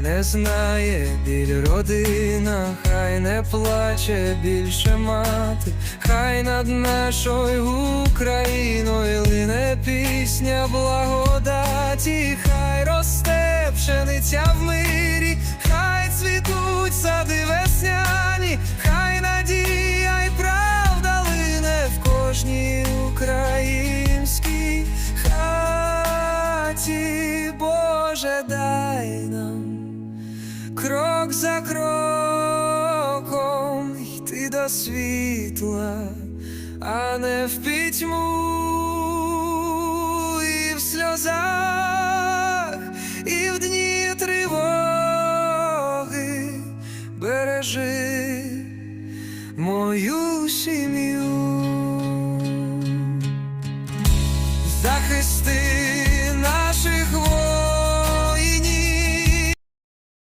не знає біль родина, хай не плаче більше мати, хай над нашою Україною лине пісня благодаті, хай росте пшениця в мирі, хай цвітуть сади весняні, хай надія й правда лине в кожній українській хаті, Боже, дай крок за кроком йти до світла, а не в пітьму і в сльозах, і в дні тривоги бережи мою сім'ю. Захисти